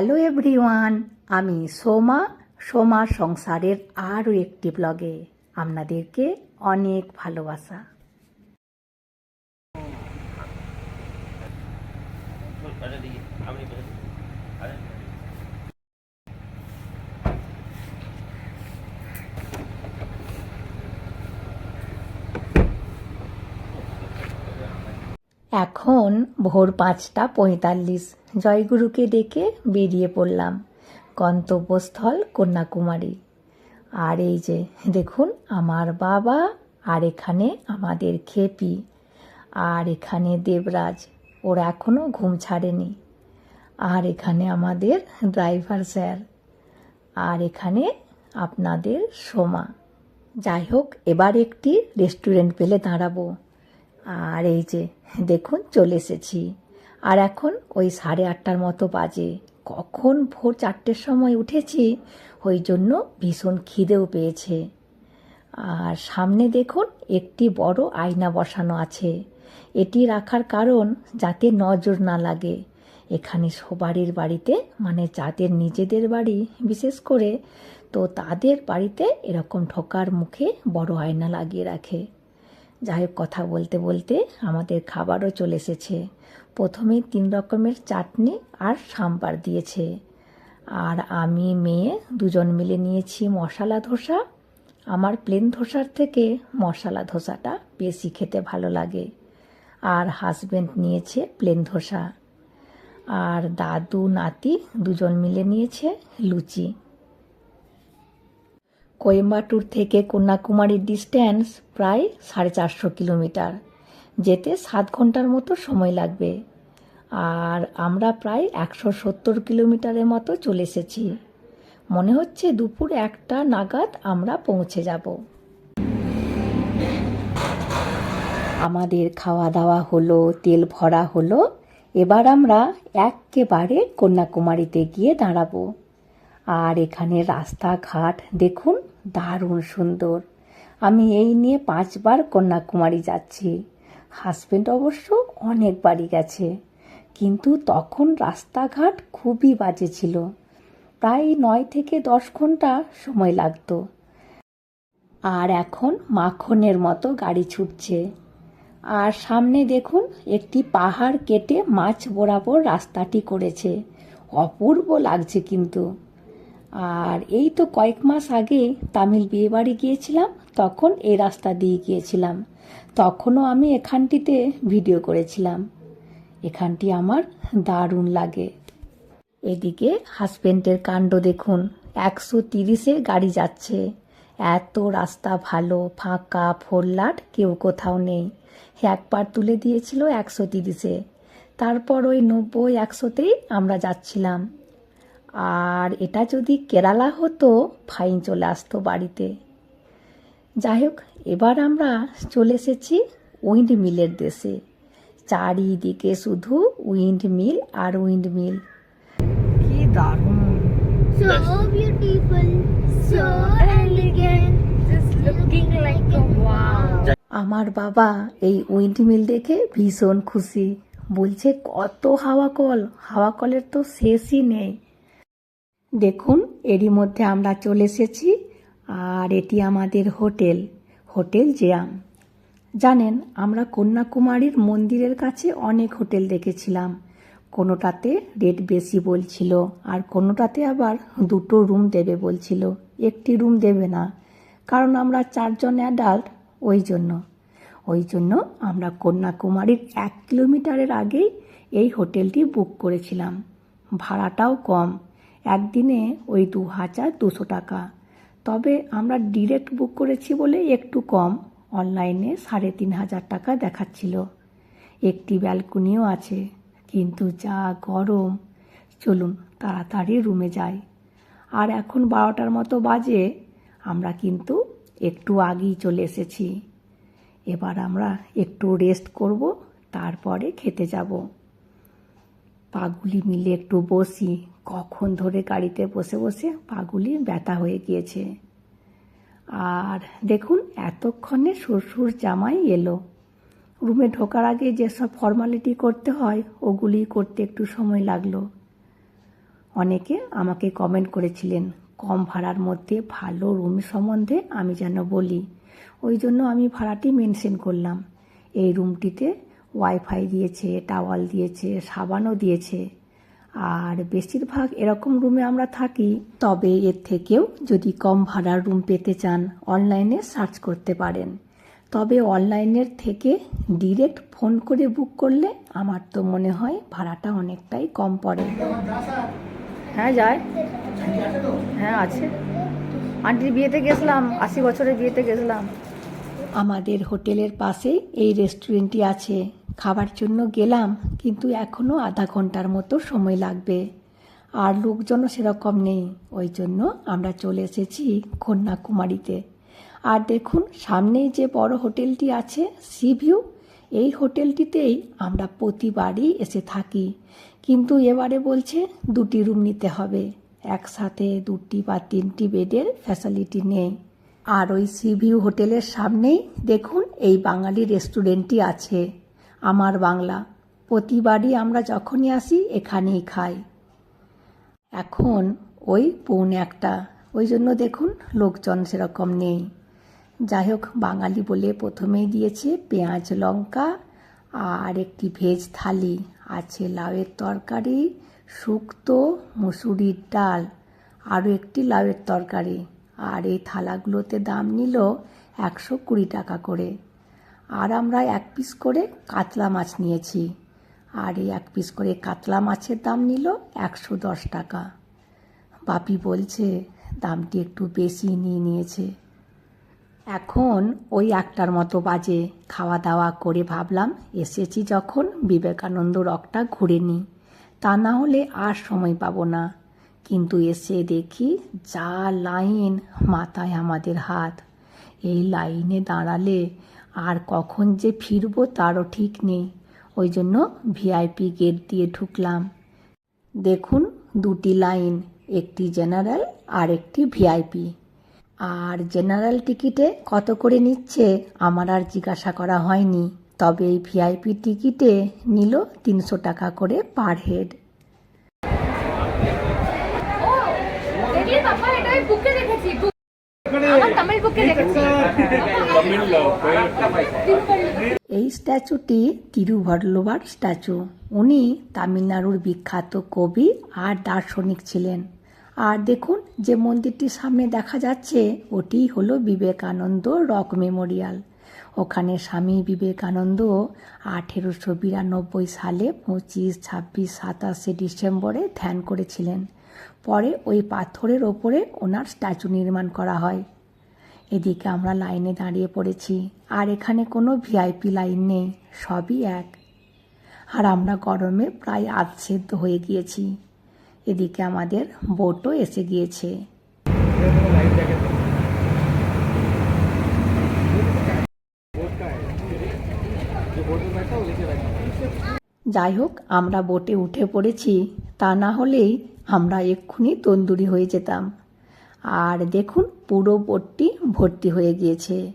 Hello everyone আমি সোমা সোমা সংসারের আরও একটি ব্লগে আপনাদেরকে অনেক ভালোবাসা এখন ভোর পাঁচটা পঁয়তাল্লিশ। জয়গুরুকে ডেকে বেরিয়ে পড়লাম। গন্তব্যস্থল কন্যাকুমারী। আর এই যে, দেখুন, আমার বাবা আর এখানে আমাদের খেপি। আর এখানে দেবরাজ, ওরা এখনও ঘুম ছাড়েনি। আর এখানে আমাদের ড্রাইভার স্যার। আর এখানে আপনাদের সোমা। যাই হোক, এবার একটি রেস্টুরেন্ট পেলে দাঁড়াবো। আর এই যে, দেখুন, চলে এসেছি। আর এখন ওই সাড়ে আটটার মতো বাজে। কখন ভোর চারটের সময় উঠেছি, ওই জন্য ভীষণ খিদেও পেয়েছে। আর সামনে দেখুন, একটি বড় আয়না বসানো আছে। এটি রাখার কারণ যাতে নজর না লাগে। এখানে সবারির বাড়িতে মানে যাদের নিজেদের বাড়ি বিশেষ করে, তো তাদের বাড়িতে এরকম ঢোকার মুখে বড় আয়না লাগিয়ে রাখে। যাই হোক কথা বলতে বলতে আমাদের খাবারও চলে এসেছে। প্রথমে তিন রকমের চাটনি আর সাম্বার দিয়েছে। আর আমি, মেয়ে, দুজন মিলে নিয়েছি মশলা ধোসা। আমার প্লেন ধোসার থেকে মশলা ধোসাটা বেশি খেতে ভালো লাগে। আর হাজব্যান্ড নিয়েছে প্লেন ধোসা। আর দাদু, নাতি দুজন মিলে নিয়েছে লুচি। কোয়েম্বাটুর থেকে কন্যাকুমারীর ডিস্ট্যান্স প্রায় সাড়ে চারশো কিলোমিটার। যেতে সাত ঘণ্টার মতো সময় লাগবে। আর আমরা প্রায় একশো সত্তর কিলোমিটারের মতো চলে এসেছি। মনে হচ্ছে দুপুর একটা নাগাদ আমরা পৌঁছে যাব। আমাদের খাওয়া দাওয়া হলো, তেল ভরা হলো। এবার আমরা একেবারে কন্যাকুমারীতে গিয়ে দাঁড়াবো। আর এখানে রাস্তাঘাট দেখুন। দারুণ সুন্দর। আমি এই নিয়ে পাঁচবার কন্যাকুমারী যাচ্ছি। হাজব্যান্ড অবশ্য অনেকবারই গেছে, কিন্তু তখন রাস্তাঘাট খুবই বাজে ছিল। প্রায় নয় থেকে দশ ঘণ্টা সময় লাগতো। আর এখন মাখনের মতো গাড়ি ছুটছে। আর সামনে দেখুন, একটি পাহাড় কেটে মাছ বরাবর রাস্তাটি করেছে। অপূর্ব লাগছে কিন্তু। আর এই তো কয়েক মাস আগে তামিল বিয়েবাড়ি গিয়েছিলাম, তখন এই রাস্তা দিয়ে গিয়েছিলাম। তখনও আমি এখানটিতে ভিডিও করেছিলাম। এখানটি আমার দারুণ লাগে। এদিকে হাজবেন্ডের কাণ্ড দেখুন, একশো তিরিশে গাড়ি যাচ্ছে। এত রাস্তা ভালো, ফাঁকা, ফোরলাট, কেউ কোথাও নেই। একবার তুলে দিয়েছিল একশো তিরিশে। তারপর ওই নব্বই, একশোতেই আমরা যাচ্ছিলাম। আর এটা যদি কেরালা হতো ফাইন চলে আসতো বাড়িতে। যাই হোক এবার আমরা চলে এসেছি উইন্ড মিলের দেশে। চারিদিকে শুধু উইন্ড মিল আর উইন্ড মিল কি দারুণ। So beautiful, so elegant, just looking like a wow. আমার বাবা এই উইন্ড মিল দেখে ভীষণ খুশি। বলছে কত হাওয়া কল হাওয়া কলের তো শেষই নেই। দেখুন, এরই মধ্যে আমরা চলে এসেছি, আর এটি আমাদের হোটেল হোটেল জেয়াম জানেন, আমরা কন্যাকুমারীর মন্দিরের কাছে অনেক হোটেল দেখেছিলাম। কোনোটাতে রেট বেশি বলছিল, আর কোনোটাতে আবার দুটো রুম দেবে বলছিল। একটি রুম দেবে না, কারণ আমরা চারজন অ্যাডাল্ট, ওই জন্য। ওই জন্য আমরা কন্যাকুমারীর এক কিলোমিটারের আগেই এই হোটেলটি বুক করেছিলাম। ভাড়াটাও কম। একদিনে ওই দু হাজার দুশো টাকা। তবে আমরা ডিরেক্ট বুক করেছি বলে একটু কম অনলাইনে সাড়ে তিন হাজার টাকা দেখাচ্ছিল। একটি ব্যালকনিও আছে, কিন্তু যা গরম। চলুন তাড়াতাড়ি রুমে যাই। আর এখন বারোটার মতো বাজে, আমরা কিন্তু একটু আগেই চলে এসেছি। এবার আমরা একটু রেস্ট করব, তারপরে খেতে যাব। পাগুলি মিলে একটু বসি। কখন ধরে গাড়িতে বসে বসে পাগুলি ব্যথা হয়ে গিয়েছে। আর দেখুন, এতক্ষণে শ্বশুর জামাই এলো। রুমে ঢোকার আগে যেসব ফর্মালিটি করতে হয়, ওগুলি করতে একটু সময় লাগল। অনেকে আমাকে কমেন্ট করেছিলেন, কম ভাড়ার মধ্যে ভালো রুম সম্বন্ধে আমি যেন বলি। ওই জন্য আমি ভাড়াটি মেনশন করলাম। এই রুমটিতে ওয়াইফাই দিয়েছে, টাওয়াল দিয়েছে, সাবানও দিয়েছে। আর বেশিরভাগ এরকম রুমে আমরা থাকি, তবে এর থেকেও যদি কম ভাড়ার রুম পেতে চান, অনলাইনে সার্চ করতে পারেন। তবে অনলাইনের থেকে ডিরেক্ট ফোন করে বুক করলে আমার তো মনে হয় ভাড়াটা অনেকটাই কম পড়ে। হ্যাঁ যায়। হ্যাঁ আছে। আন্টির বিয়েতে গেছিলাম, আশি বছরের বিয়েতে গেছিলাম। আমাদের হোটেলের পাশে এই রেস্টুরেন্টটি আছে। খাবার জন্য গেলাম, কিন্তু এখনও আধা ঘণ্টার মতো সময় লাগবে। আর লোকজনও সেরকম নেই, ওই জন্য আমরা চলে এসেছি কন্যাকুমারীতে। আর দেখুন, সামনেই যে বড় হোটেলটি আছে, সি ভিউ, এই হোটেলটিতেই আমরা প্রতিবারই এসে থাকি। কিন্তু এবারে বলছে দুটি রুম নিতে হবে। একসাথে দুটি বা তিনটি বেডের ফ্যাসিলিটি নেই। আর ওই সি ভিউ হোটেলের সামনেই দেখুন এই বাঙালি রেস্টুরেন্টটি আছে, আমার বাংলা। প্রতিবারই আমরা যখনই আসি, এখানেই খাই। এখন ওই পৌনে একটা, ওই জন্য দেখুন লোকজন সেরকম নেই। যাই হোক, বাঙালি বলে প্রথমেই দিয়েছে পেঁয়াজ লঙ্কা আর একটি ভেজ থালি। আছে লাউয়ের তরকারি, শুক্তো, মুসুরির ডাল, আরও একটি লাউয়ের তরকারি। আর এই থালাগুলোতে দাম নিল একশো কুড়ি টাকা করে। আর আমরা এক পিস করে কাতলা মাছ নিয়েছি। আর এই এক পিস করে কাতলা মাছের দাম নিল একশো দশ টাকা। বাপি বলছে, দামটি একটু বেশি নিয়ে নিয়েছে। এখন ওই একটার মতো বাজে। খাওয়া দাওয়া করে ভাবলাম, এসেছি যখন বিবেকানন্দ রকটা ঘুরে নিই। তা না হলে আর সময় পাবো না। কিন্তু এসে দেখি যা লাইন মাথায় আমাদের হাত। এই লাইনে দাঁড়ালে আর কখন যে ফিরবো তারও ঠিক নেই। ওই জন্য ভিআইপি গেট দিয়ে ঢুকলাম। দেখুন দুটি লাইন, একটি জেনারেল আর একটি ভিআইপি আর জেনারেল টিকিটে কত করে নিচ্ছে আমার আর জিজ্ঞাসা করা হয়নি। তবে এই ভিআইপি টিকিটে নিল তিনশো টাকা করে পার হেড। আমি বুকে রেখেছি আমার তামিল বুকে রেখেছি এই স্ট্যাচুটি তিরুভল্লুভার স্ট্যাচু। উনি তামিলনাড়ুর বিখ্যাত কবি আর দার্শনিক ছিলেন। আর দেখুন যে মন্দিরটির সামনে দেখা যাচ্ছে ওটি হলো বিবেকানন্দ রক মেমোরিয়াল। ওখানে স্বামী বিবেকানন্দ আঠেরোশো বিরানব্বই সালে পঁচিশ ছাব্বিশ সাতাশে ডিসেম্বরে ধ্যান করেছিলেন। পরে ওই পাথরের ওপরে ওনার স্ট্যাচু নির্মাণ করা হয়। এদিকে আমরা লাইনে দাঁড়িয়ে পড়েছি, আর এখানে কোনো ভিআইপি লাইন নেই, সবই এক। আর আমরা গরমে প্রায় আধসেদ্ধ হয়ে গিয়েছি। এদিকে আমাদের বোটও এসে গিয়েছে। যাই হোক, আমরা বোটে উঠে পড়েছি। তা না হলেই আমরা এক্ষুনি তন্দুরি হয়ে যেতাম। আর দেখুন, পুরো বোটটি ভর্তি হয়ে গিয়েছে।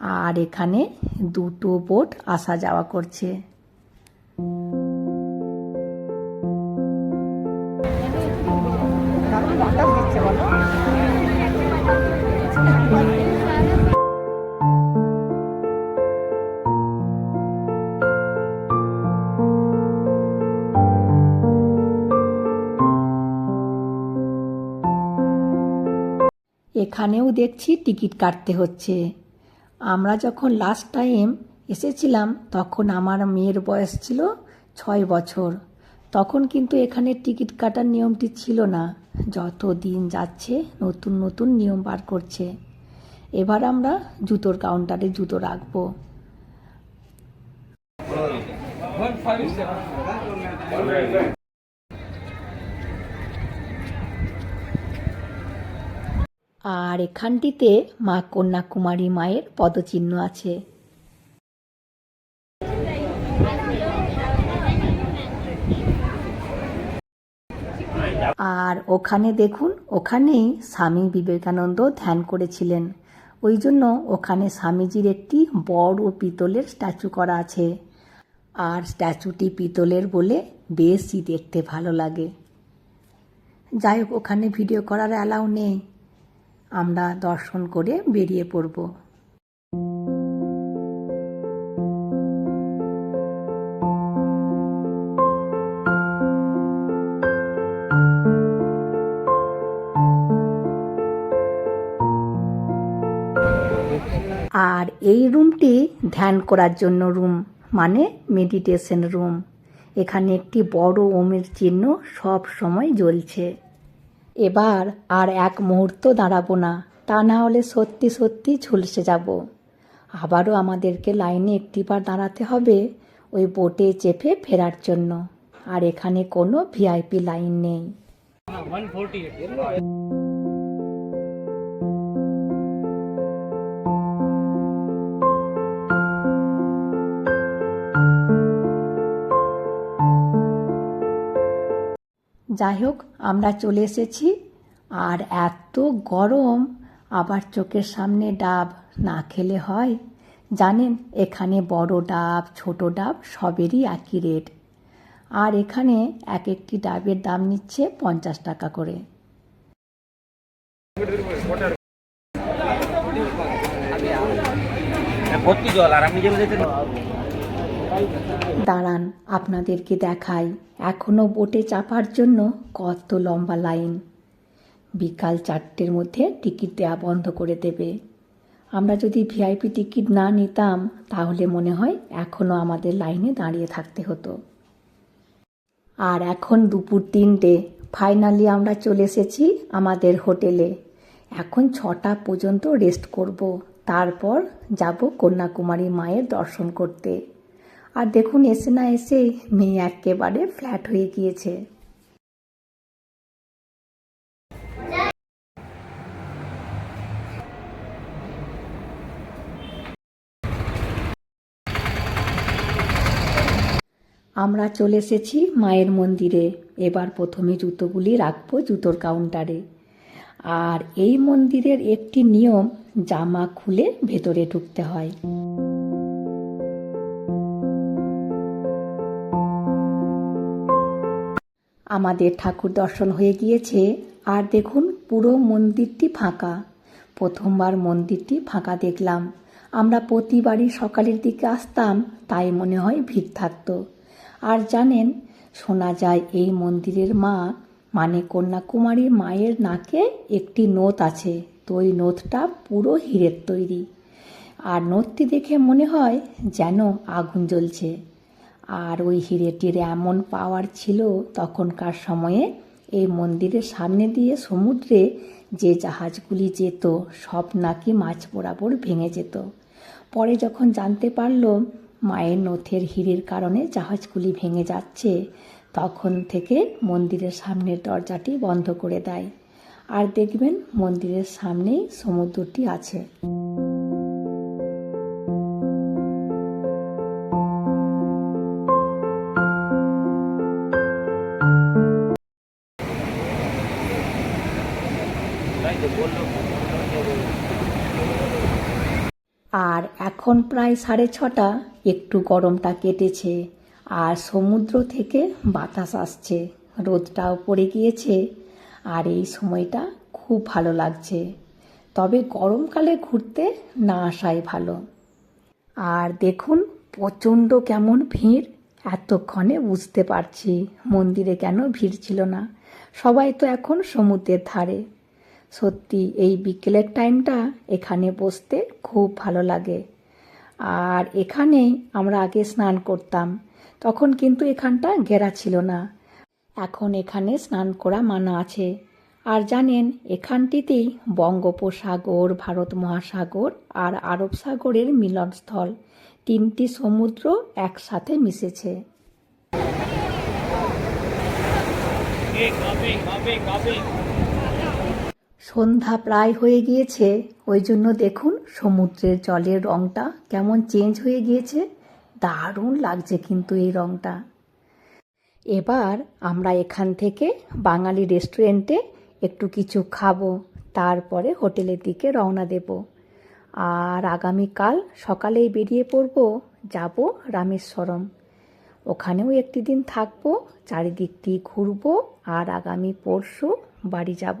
আর এখানে দুটো বোট আসা যাওয়া করছে। দেখছি টিকিট কাটতে হচ্ছে। আমরা যখন লাস্ট টাইম এসেছিলাম, তখন আমার মেয়ের বয়স ছিল ছয় বছর। তখন কিন্তু এখানে টিকিট কাটার নিয়মটি ছিল না। যত দিন যাচ্ছে, নতুন নতুন নিয়ম বার করছে। এবার আমরা জুতোর কাউন্টারে জুতো রাখব। আর এখানটিতে মা কন্যাকুমারী মায়ের পদচিহ্ন আছে। আর ওখানে দেখুন, ওখানেই স্বামী বিবেকানন্দ ধ্যান করেছিলেন। ওই জন্য ওখানে স্বামীজির একটি বড় পিতলের স্ট্যাচু করা আছে। আর স্ট্যাচুটি পিতলের বলে বেশই দেখতে ভালো লাগে। যাই হোক, ওখানে ভিডিও করার অ্যালাউ নেই। আমরা দর্শন করে বেরিয়ে পড়ব। আর এই রুমটি ধ্যান করার জন্য রুম মানে মেডিটেশন রুম এখানে একটি বড় ওমের চিহ্ন সব সময় জ্বলছে। এবার আর এক মুহূর্ত দাঁড়াবো না, তা না হলে সত্যি সত্যি ঝুলসে যাব। আবারও আমাদেরকে লাইনে একটিবার দাঁড়াতে হবে ওই বোটে চেপে ফেরার জন্য। আর এখানে কোনো ভিআইপি লাইন নেই। যাই হোক আমরা চলে এসেছি। আর এত গরম, আবার চোখের সামনে ডাব না খেলে হয়। জানেন, এখানে বড় ডাব, ছোট ডাব সবেরই একই রেট। আর এখানে এক একটি ডাবের দাম নিচ্ছে পঞ্চাশ টাকা করে। জল, আর দাঁড়ান, আপনাদেরকে দেখাই। এখনও বোটে চাপার জন্য কত লম্বা লাইন। বিকাল চারটের মধ্যে টিকিট দেওয়া বন্ধ করে দেবে। আমরা যদি ভিআইপি টিকিট না নিতাম, তাহলে মনে হয় এখনও আমাদের লাইনে দাঁড়িয়ে থাকতে হতো। আর এখন দুপুর তিনটে। ফাইনালি আমরা চলে এসেছি আমাদের হোটেলে। এখন ছটা পর্যন্ত রেস্ট করব। তারপর যাব কন্যাকুমারী মায়ের দর্শন করতে। আর দেখুন এসে না এসে মেয়ে একেবারে ফ্ল্যাট হয়ে গিয়েছে। আমরা চলে এসেছি মায়ের মন্দিরে। এবার প্রথমে জুতোগুলি রাখব জুতোর কাউন্টারে আর এই মন্দিরের একটি নিয়ম, জামা খুলে ভেতরে ঢুকতে হয়। আমাদের ঠাকুর দর্শন হয়ে গিয়েছে। আর দেখুন, পুরো মন্দিরটি ফাঁকা। প্রথমবার মন্দিরটি ফাঁকা দেখলাম। আমরা প্রতিবারই সকালের দিকে আসতাম, তাই মনে হয় ভিড় থাকতো। আর জানেন, শোনা যায় এই মন্দিরের মা মানে কন্যাকুমারী মায়ের নাকে একটি নোত আছে। তো ওই নোতটা পুরো হীরের তৈরি। আর নোতটি দেখে মনে হয় যেন আগুন জ্বলছে। আর ওই হিরেটির এমন পাওয়ার ছিল তখনকার সময়ে, এই মন্দিরের সামনে দিয়ে সমুদ্রে যে জাহাজগুলি যেত, সব নাকি মাছ বরাবর ভেঙে যেত। পরে যখন জানতে পারল মায়ের নথের হিরের কারণে জাহাজগুলি ভেঙে যাচ্ছে, তখন থেকে মন্দিরের সামনের দরজাটি বন্ধ করে দেয়। আর দেখবেন মন্দিরের সামনেই সমুদ্রটি আছে। আর এখন প্রায় সাড়ে ছটা, একটু গরমটা কেটেছে আর সমুদ্র থেকে বাতাস আসছে, রোদটাও পড়ে গিয়েছে আর এই সময়টা খুব ভালো লাগছে। তবে গরমকালে ঘুরতে না আসাই ভালো। আর দেখুন, প্রচণ্ড কেমন ভিড়, এতক্ষণে বুঝতে পারছি মন্দিরে কেন ভিড় ছিল না। সবাই তো এখন সমুদ্রের ধারে। সত্যি এই বিকেলের টাইমটা এখানে বসতে খুব ভালো লাগে। আর এখানেই আমরা আগে স্নান করতাম। তখন কিন্তু এখানটা ঘেরা ছিল না। এখন এখানে স্নান করা মানা আছে। আর জানেন, এখানটিতেই বঙ্গোপসাগর, ভারত মহাসাগর আর আরব সাগরের মিলনস্থল তিনটি সমুদ্র একসাথে মিশেছে। সন্ধ্যা প্রায় হয়ে গিয়েছে। ওই জন্য দেখুন সমুদ্রের জলের রংটা কেমন চেঞ্জ হয়ে গিয়েছে। দারুণ লাগছে কিন্তু এই রংটা। এবার আমরা এখান থেকে বাঙালি রেস্টুরেন্টে একটু কিছু খাব, তারপরে হোটেলের দিকে রওনা দেব। আর আগামীকাল সকালেই বেরিয়ে পড়ব, যাব রামেশ্বরম। ওখানেও একটি দিন থাকব, চারিদিকটি ঘুরবো, আর আগামী পরশু বাড়ি যাব।